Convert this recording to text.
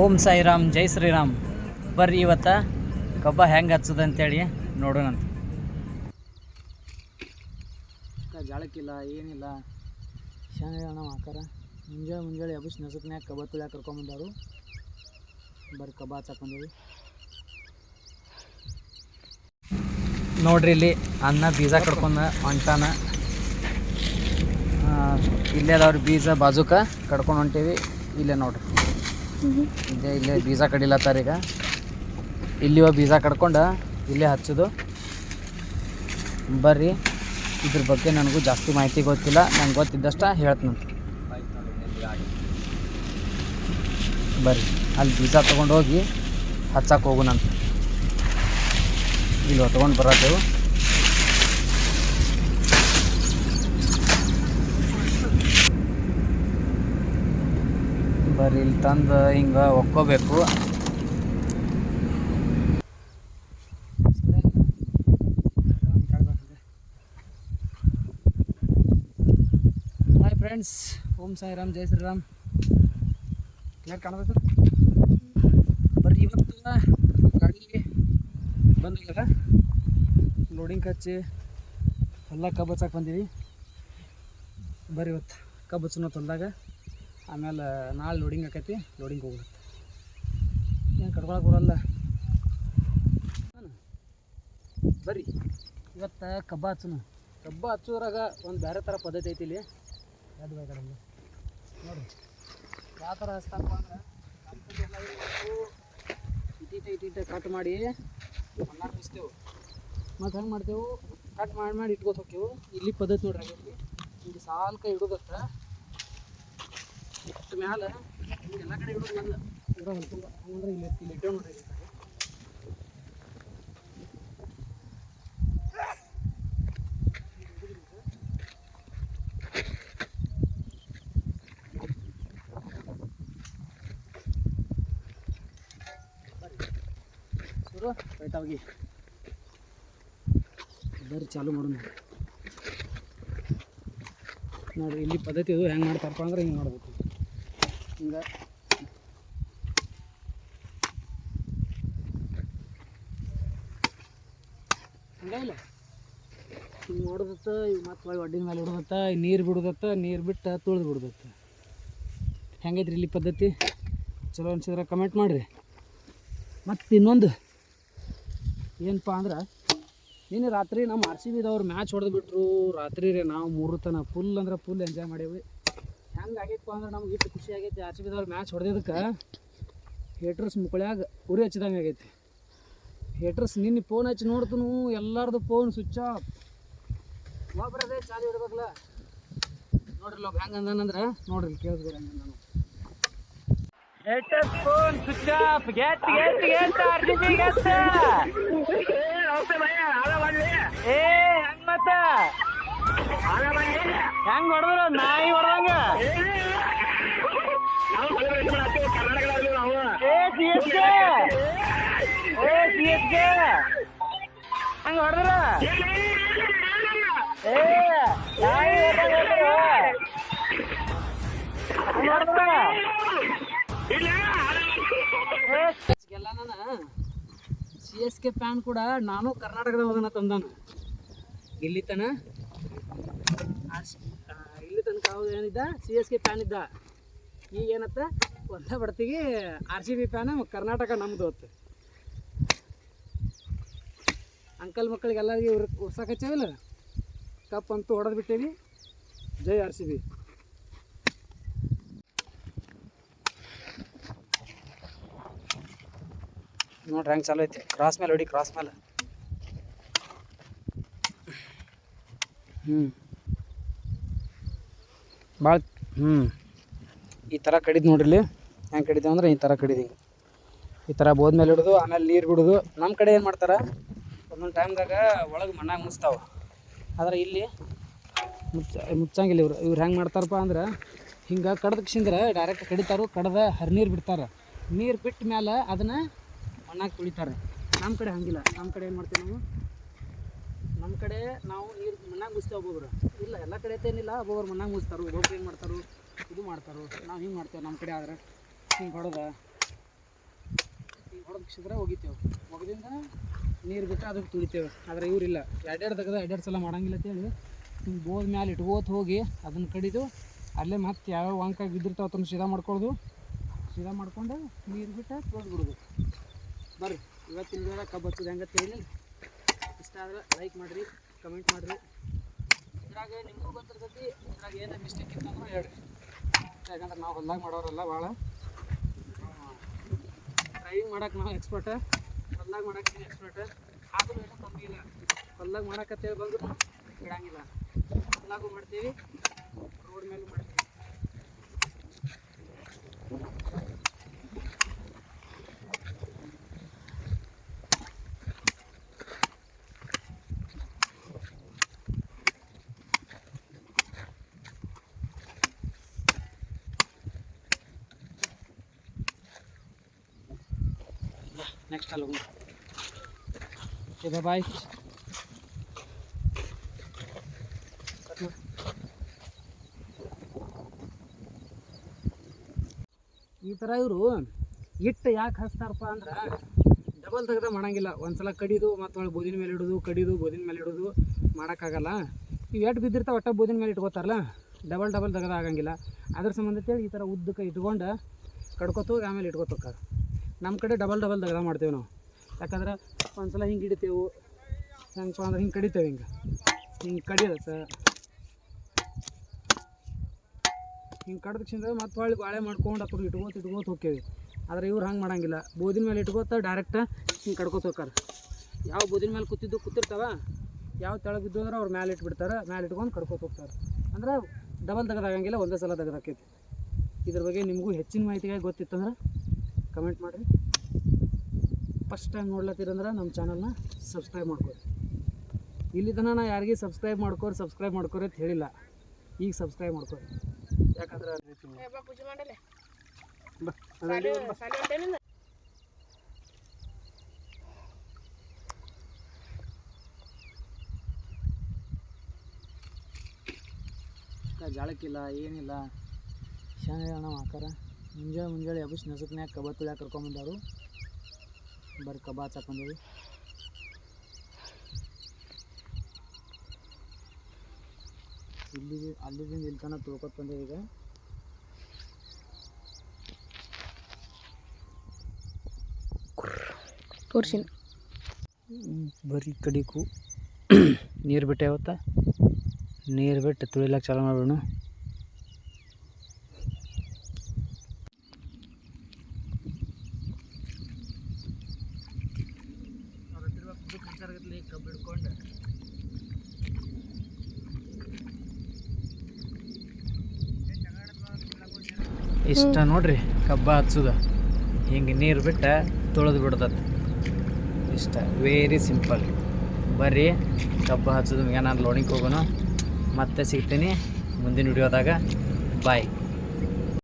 ಓಂ ಸಾಯಿರಾಮ್ ಜೈ ಶ್ರೀರಾಮ್. ಬರ್ರಿ ಇವತ್ತು. ಕಬ್ಬ ಹೆಂಗೆ ಹಚ್ಚದಂತೇಳಿ ನೋಡೋಣ ನೋಡೋಣಂತ ಜಾಳಕ್ಕಿಲ್ಲ ಏನಿಲ್ಲ. ಶಾನೆ ಆಕಾರ ಮುಂಜಾನೆ ಮುಂಜಾನೆ ಎಬ್ಬಿಸಿ ನಸುಕ್ನ್ಯಾಗ ಕಬ್ಬ ತುಳ್ಯಾ ಕರ್ಕೊಂಬಂದಾರು ಬರ್ರಿ ಕಬ್ಬ ಹಚ್ಚಕ್ಕೆ ಬಂದೀವಿ. ನೋಡ್ರಿ ಇಲ್ಲಿ ಅನ್ನ ಬೀಜ ಕಡ್ಕೊಂಡ ಹೊಂಟಾನ. ಇಲ್ಲೇ ಅದಾವ್ರಿ ಬೀಜ ಬಾಜುಕ ಕಡ್ಕೊಂಡು ಹೊಂಟೀವಿ. ಇಲ್ಲೇ ನೋಡ್ರಿ. ಇಲ್ಲೇ ಇಲ್ಲೇ ಬೀಜ ಕಡಿಲತ್ತಾರ ಈಗ. ಇಲ್ಲಿವ ಬೀಜ ಕಡ್ಕೊಂಡು ಇಲ್ಲೇ ಹಚ್ಚೋದು. ಬರ್ರಿ, ಇದ್ರ ಬಗ್ಗೆ ನನಗೂ ಜಾಸ್ತಿ ಮಾಹಿತಿ ಗೊತ್ತಿಲ್ಲ, ನಂಗೆ ಗೊತ್ತಿದ್ದಷ್ಟ ಹೇಳ್ತೀನಿ ಬರ್ರಿ, ಅಲ್ಲಿ ಬೀಜ ತೊಗೊಂಡು ಹೋಗಿ ಹಚ್ಚಕ್ಕೆ ಹೋಗುನಂತ ಇಲ್ಲಿ ತೊಗೊಂಡು ಬರತ್ತೇವು ಬರ್ರಿ ಇಲ್ಲಿ ತಂದು ಹಿಂಗೆ ಒಕ್ಕೋಬೇಕು. ಹಾಯ್ ಫ್ರೆಂಡ್ಸ್, ಓಂ ಸಾಯಿ ರಾಮ್ ಜೈ ಶ್ರೀರಾಮ್. ಕ್ಲಿಯರ್ ಕಾಣಬೇಕು? ಬರ್ರಿ ಇವತ್ತು ಗಾಡಿ ಬಂದಿಲ್ಲ ಲೋಡಿಂಗ್ ಹಚ್ಚಿ ಎಲ್ಲ ಕಬ್ಬು ಬಂದೀವಿ. ಬರ್ರಿ ಇವತ್ತು ಕಬ್ಬು ತಂದಾಗ ಆಮೇಲೆ ನಾಳೆ ಲೋಡಿಂಗ್ ಆಕೈತಿ ಲೋಡಿಂಗ್ ಹೋಗುತ್ತೆ ಏನು ಕಟ್ಕೊಳಕ್ಕೆ ಬರಲ್ಲ. ಬರ್ರಿ ಇವತ್ತು ಕಬ್ಬ ಹಚ್ಚನು. ಕಬ್ಬ ಹಚ್ಚೋದ್ರಾಗ ಒಂದು ಬೇರೆ ಥರ ಪದ್ಧತಿ ಐತಿ ಇಲ್ಲಿ. ಅದು ಬೇಕಾದ್ರೆ ನೋಡಿರಿ ಯಾವ ಥರ ಹಚ್ತಾರಪ್ಪ ಅಂದ್ರೆ ನಮ್ಮ ಕಡೆ ಇಟೀಟ ಇಟೀಟ ಕಟ್ ಮಾಡಿ ಮಣ್ಣಾಗ ಮುಚ್ತೇವೆ. ಮತ್ತು ಹೆಂಗೆ ಮಾಡ್ತೇವೆ? ಕಟ್ ಮಾಡಿ ಮಾಡಿ ಇಟ್ಕೋತ ಇಲ್ಲಿ ಪದ್ಧತಿ ನೋಡ್ರಿ ಇಲ್ಲಿ. ಸಾಲ್ಕ ಇಡೋದತ್ತ ಇಟ್ಟು ಮ್ಯಾಲ ಎಲ್ಲ ಕಡೆ ಇಡೋದು ಇಲ್ಲಿ ಇಲ್ಲಿ ಇಟ್ಟೇವ್ ನೋಡ್ರಿ ಹೋಗಿ. ಬರ್ರಿ, ಚಾಲು ಮಾಡೋಣ. ನೋಡ್ರಿ, ಇಲ್ಲಿ ಪದ್ಧತಿ ಇದು ಹೆಂಗೆ ಮಾಡ್ತಾರಪ್ಪ ಅಂದ್ರೆ ಹಿಂಗೆ ನೋಡ್ಬೇಕು ಹಿಂಗೆ. ಹಂಗ ಇಲ್ಲ. ಹಿಂಗೆ ಈಗ ಮತ್ತೆ ಒಳ್ಳೆ ಒಡ್ಡಿನ ಮೇಲೆ ಇಡೋದತ್ತ ನೀರು ಬಿಡೋದತ್ತ, ನೀರು ಬಿಟ್ಟು ತುಳಿದು ಬಿಡೋದತ್ತ. ಹೆಂಗೈತ್ರಿ ಇಲ್ಲಿ ಪದ್ಧತಿ? ಚಲೋ ಅನ್ಸಿದ್ರೆ ಕಮೆಂಟ್ ಮಾಡಿರಿ. ಮತ್ತು ಇನ್ನೊಂದು. ಏನಪ್ಪ ಅಂದ್ರೆ, ನಿನ್ನೆ ರಾತ್ರಿ ನಮ್ಮ ಆರ್ ಸಿ ಬಿದವ್ರು ಮ್ಯಾಚ್ ಹೊಡೆದು ಬಿಟ್ರು. ರಾತ್ರಿ ರೀ ನಾವು ಮೂರು ತನ ಫುಲ್ ಅಂದ್ರೆ ಫುಲ್ ಎಂಜಾಯ್ ಮಾಡೇವಿ ಹೆಂಗೆ ಆಗೈತಪ್ಪ ಅಂದ್ರೆ ನಮ್ಗೆ ಇಷ್ಟು ಖುಷಿ ಆಗೈತಿ. ಆರ್ ಸಿ ಬಿದವ್ರು ಮ್ಯಾಚ್ ಹೊಡೆದಿದ್ದಕ್ಕೆ ಹೇಟ್ರಸ್ ಮುಕ್ಕಳ್ಯಾಗ ಉರಿ ಹಚ್ಚಿದಂಗೆ ಆಗೈತಿ. ಹೇಟ್ರಸ್ ನಿನ್ನೆ ಫೋನ್ ಹಚ್ಚಿ ನೋಡ್ತನು ಎಲ್ಲರದು ಫೋನ್ ಸ್ವಿಚ್ ಆಫ್ ಒಬ್ಬರದೇ ಚಾಲಿ ಇಡ್ಬೇಕಲ್ಲ ನೋಡ್ರಿ ಒಬ್ಬ ಹೆಂಗೆ ಅಂದಾನಂದ್ರೆ ನೋಡ್ರಿ ಕೇಳಿದ್ರೆ ಹೆಂಗೆ ನಾನು phone switch off get get get R C B get ಏ ಹೆಂಗ್ ಮತ್ತೆ? ಹೆಂಗ್ ಹೊಡೆದ್ರು? ನಾಯಿ ಹೊಡೆದಂಗ ಹಂಗ ಹೊಡೆದ್ರ? ಏ, ನಾಯಿ ಎಲ್ಲ ನಾನು ಸಿ ಎಸ್ ಕೆ ಪ್ಯಾನ್ ಕೂಡ ನಾನು ಕರ್ನಾಟಕದ ಹೋದನ ತಂದಾನ. ಇಲ್ಲಿ ತನ ಇಲ್ಲಿ ತನಕ ಏನಿದ್ದ? ಸಿ ಎಸ್ ಕೆ ಪ್ಯಾನ್ ಇದ್ದ. ಈಗ ಏನತ್ತ? ಒಂದೇ ಬಡ್ತಿಗೆ R C B fan Karnataka ನಮ್ಮದು ಹೊತ್ತು ಅಂಕಲ್ ಮಕ್ಕಳಿಗೆ ಎಲ್ಲರಿಗೆ ಉರ್ಸಕ್ಕೆ ಹಚ್ಚಾವಿಲ್ಲ ಕಪ್ ಅಂತೂ ಹೊಡೆದು ಬಿಟ್ಟೇವಿ ಜೈ ಆರ್ ಸಿ ಬಿ. ನೋಡ್ರಿ ಹೆಂಗೆ ಚಾಲು ಕ್ರಾಸ್ ಮೇಲೆ ಹೊಡಿ ಕ್ರಾಸ್ ಮೇಲೆ. ಹ್ಞೂ ಭಾಳ ಹ್ಞೂ ಈ ಥರ ಕಡಿದು ನೋಡ್ರಿ ಹೆಂಗೆ ಕಡಿದೇವು ಅಂದ್ರೆ ಈ ಥರ ಕಡಿದೀವಿ ಈ ಥರ ಬೋದ ಮೇಲೆ ಹಿಡಿದು, ಆಮೇಲೆ ನೀರು ಬಿಡೋದು. ನಮ್ಮ ಕಡೆ ಏನು ಮಾಡ್ತಾರೆ? ಒಂದೊಂದು ಟೈಮ್ದಾಗ ಒಳಗೆ ಮಣ್ಣಾಗ ಮುಚ್ತಾವೆ. ಆದ್ರೆ ಇಲ್ಲಿ ಮುಚ್ಚ, ಮುಚ್ಚಂಗಿಲ್ಲ ಇವ್ರು. ಇವ್ರು ಹೆಂಗೆ ಮಾಡ್ತಾರಪ್ಪ ಅಂದ್ರೆ, ಹಿಂಗೆ ಕಡ್ದು ಕಿಸಿಂದ್ರೆ ಡೈರೆಕ್ಟ್ ಕಡಿತಾರು, ಕಡ್ದ ಹರಿನೀರು ಬಿಡ್ತಾರೆ. ನೀರು ಬಿಟ್ಟ ಮೇಲೆ ಅದನ್ನು ಮಣ್ಣಾಗ ತುಳಿತಾರೆ. ನಮ್ಮ ಕಡೆ ಹಂಗಿಲ್ಲ. ನಮ್ಮ ಕಡೆ ಏನು ಮಾಡ್ತೀವಿ ನಾವು? ನಮ್ಮ ಕಡೆ ನಾವು ನೀರು ಮಣ್ಣಾಗ ಮುಚ್ತೇವೆ ಒಬ್ಬೊಬ್ರು. ಇಲ್ಲ, ಎಲ್ಲ ಕಡೆ ಏನಿಲ್ಲ ಒಬ್ಬೊಬ್ರು ಮಣ್ಣಾಗ ಮುಚ್ತಾರೆ. ಒಬ್ಬೊಬ್ರು ಏನು ಮಾಡ್ತಾರೆ? ಇದು ಮಾಡ್ತಾರೆ. ನಾವು ಹಿಂಗೆ ಮಾಡ್ತೇವೆ ನಮ್ಮ ಕಡೆ ಆದ್ರೆ. ಹಿಂಗೆ ಹೊಡೆದ. ಹಿಂಗೆ ಹೊಡೆದ ಕ್ಷಿದ್ರೆ ಒಗಿತೇವೆ ಒಗದಿಂದ ನೀರು ಬಿಟ್ಟು ಅದಕ್ಕೆ ತುಳಿತೇವೆ. ಆದರೆ ಇವರಿಲ್ಲ. ಎರಡೆರಡು ತೆಗೆದು ಎರಡೆರಡು ಸಲ ಮಾಡಂಗಿಲ್ಲ ಅಂತೇಳಿ ಹಿಂಗೆ ಬೋದ ಮ್ಯಾಲೆ ಇಟ್ಕೋತ ಹೋಗಿ ಅದನ್ನು ಕಡಿದು ಅಲ್ಲೇ ಮತ್ತೆ ಯಾವ್ಯಾವ ವಾಂಕ ಬಿದ್ದಿರ್ತಾವೆ ಅದನ್ನು ಸೀದಾ ಮಾಡ್ಕೊಳ್ಳೋದು ಸೀದಾ ಮಾಡ್ಕೊಂಡು ನೀರು ಬಿಟ್ಟು ಬಿಡೋದು. ಬರ್ರಿ, ಇವತ್ತಿನ ದಿನ ಕಬ್ಬು ಹಚ್ಚೋದು ಹೆಂಗೆ ಇಷ್ಟ ಆದ್ರೆ ಲೈಕ್ ಮಾಡಿರಿ ಕಮೆಂಟ್ ಮಾಡಿರಿ. ಇದ್ರಾಗ ನಿಮಗೂ ಗೊತ್ತಿರ್ತೈತಿ, ಇದ್ರಾಗ ಏನೇ ಮಿಸ್ಟೇಕ್ ಇತ್ತಂದ್ರೆ ಹೇಳ್ರಿ. ಯಾಕಂದ್ರೆ ನಾವು ಹೊಲ್ದಾಗ ಮಾಡೋರಲ್ಲ ಭಾಳ ಡ್ರೈವಿಂಗ್ ಮಾಡಕ್ಕೆ ನಾವು ಎಕ್ಸ್ಪರ್ಟ್ ಹೊಲ್ದಾಗ ಮಾಡಕ್ಕೆ ಎಕ್ಸ್ಪರ್ಟ್ ಆದರೂ ಏನೂ ಕಮ್ಮಿ ಇಲ್ಲ. ಹೊಲ್ದಾಗ ಮಾಡಕ್ಕೆ ಬಂದ್ರು ಬಿಡಂಗಿಲ್ಲ. ಹೊಲ್ದಾಗೂ ಮಾಡ್ತೀವಿ. ರೋಡ್ ಮೇಲೂ ಮಾಡ್ತೀವಿ. ಅಲ್ಲಿ ಓಕೆ ಬಾಯ್. ಈ ಥರ ಇವರು ಹಿಟ್ಟು ಯಾಕೆ ಹಚ್ತಾರಪ್ಪ ಅಂದ್ರೆ ಡಬಲ್ ತೆಗೆದ ಮಾಡಂಗಿಲ್ಲ. ಒಂದ್ಸಲ ಕಡಿದು ಮತ್ತು ಒಳಗೆ ಬೋದಿನ ಮೇಲೆ ಇಡೋದು, ಕಡಿದು ಬೋದಿನ ಮೇಲೆ ಇಡೋದು ಮಾಡೋಕ್ಕಾಗಲ್ಲ. ಇವು ಎಟ್ ಬಿದ್ದಿರ್ತಾವೆ ಒಟ್ಟ ಬೋದಿನ ಮೇಲೆ ಇಟ್ಕೋತಾರಲ್ಲ. ಡಬಲ್ ಡಬಲ್ ತೆಗೆದ ಆಗಂಗಿಲ್ಲ. ಅದ್ರ ಸಂಬಂಧ ಅಂತೇಳಿ ಈ ಥರ ಉದ್ದಕ್ಕೆ ಇಟ್ಕೊಂಡು ಕಡ್ಕೊತ ಆಮೇಲೆ ಇಟ್ಕೋತ ಹೋಗ್ತಾರೆ. ನಮ್ಮ ಕಡೆ ಡಬಲ್ ಡಬಲ್ ದಗದ ಮಾಡ್ತೇವೆ ನಾವು. ಯಾಕಂದ್ರೆ ಒಂದ್ಸಲ ಹಿಂಗೆ ಹಿಡಿತೇವೆ ಹೆಂಗಪ್ಪ ಅಂದ್ರೆ ಹಿಂಗೆ ಕಡಿತೇವೆ ಹಿಂಗೆ. ಹಿಂಗೆ ಕಡಿಯತ್ತೆ ಹಿಂಗೆ ಕಡ್ದಕ್ಷಿಂದ ಮತ್ತೆ ಹೊಳ್ಳಿ ಬಾಳೆ ಮಾಡ್ಕೊಂಡು ಅಪ್ಪ ಇಟ್ಕೋತ ಇಟ್ಕೋತ ಹೋಗ್ತೇವೆ ಆದರೆ ಇವ್ರು ಹಂಗೆ ಮಾಡಂಗಿಲ್ಲ. ಬೋದಿನ ಮೇಲೆ ಇಟ್ಕೋತ ಡೈರೆಕ್ಟ್ ಹಿಂಗೆ ಕಡ್ಕೋತ ಹೋಗ್ತಾರೆ ಯಾವ ಬೋದಿನ ಮೇಲೆ ಕೂತಿದ್ದು ಕೂತಿರ್ತಾವ? ಯಾವ ತೆಳಗೆ ಬಿದ್ದು ಅಂದ್ರೆ ಅವ್ರು ಮ್ಯಾಲೆ ಇಟ್ಬಿಡ್ತಾರೆ, ಮ್ಯಾಲೆ ಇಟ್ಕೊಂಡು ಕಡ್ಕೋತ ಹೋಗ್ತಾರೆ ಅಂದ್ರೆ ಡಬಲ್ ತೆಗೆದಾಗಂಗಿಲ್ಲ ಒಂದೇ ಸಲ ತೆಗೆದಾಕೈತಿ ಇದ್ರ ಬಗ್ಗೆ ನಿಮಗೂ ಹೆಚ್ಚಿನ ಮಾಹಿತಿಗಾಗಿ ಗೊತ್ತಿತ್ತಂದ್ರೆ ಕಮೆಂಟ್ ಮಾಡಿರಿ. ಫಸ್ಟ್ ಟೈಮ್ ನೋಡ್ಲತ್ತೀರಂದ್ರೆ ನಮ್ಮ ಚಾನಲ್ನ ಸಬ್ಸ್ಕ್ರೈಬ್ ಮಾಡ್ಕೊರಿ. ಇಲ್ಲಿ ತನಕ ನಾ ಯಾರಿಗೆ ಸಬ್ಸ್ಕ್ರೈಬ್ ಮಾಡ್ಕೋರಿ ಸಬ್ಸ್ಕ್ರೈಬ್ ಮಾಡ್ಕೋರಿ ಅಂತ ಹೇಳಿಲ್ಲ. ಈಗ ಸಬ್ಸ್ಕ್ರೈಬ್ ಮಾಡ್ಕೋರಿ. ಯಾಕಂದ್ರೆ ಜಾಳಕ್ಕಿಲ್ಲ ಏನಿಲ್ಲ. ಚೆನ್ನಾಗಿ ಅಣ್ಣ ಆಕಾರ ಮುಂಜಾನೆ ಮುಂಜಾನೆ ಎಬಸ್ ನಸುಕ್ನ್ಯಾಗ ಕಬ ತುಳ್ಯಾಕ ಕರ್ಕೊಂಬಂದವರು ಬರ್ರಿ ಕಬ ಹಚ್ಚಾಕೊಂಡೇವಿ ಇಲ್ಲಿ ಅಲ್ಲಿದಿಂದ ಇಲ್ಲಿ ತನಕ ತುಳ್ಕೊತ ಬಂದೇವಿ ಈಗ. ತೋರ್ಸಿನ. ಬರೀ ಕಡಿಕು. ನೀರು ಬಿಟ್ಟೆ ಅವತ್ತ ನೀರು ಬಿಟ್ಟು ತುಳಿಲಕ್ಕೆ ಚಾಲು ಮಾಡೋಣ ಕಬ್ಬು ಹಿಡ್ಕೊಂಡು. ಇಷ್ಟ ನೋಡ್ರಿ, ಕಬ್ಬ ಹಚ್ಚುದ. ಹಿಂಗೆ ನೀರು ಬಿಟ್ಟ ತೊಳೆದು ಬಿಡ್ತದ. ಇಷ್ಟ ವೆರಿ ಸಿಂಪಲ್ ಬರ್ರಿ, ಕಬ್ಬ ಹಚ್ಚೋದು ನಾನು ಲೋಣಿಗೆ ಹೋಗೋಣ ಮತ್ತೆ ಸಿಗ್ತೀನಿ ಮುಂದಿನ ವಿಡಿಯೋದಾಗ ಬಾಯ್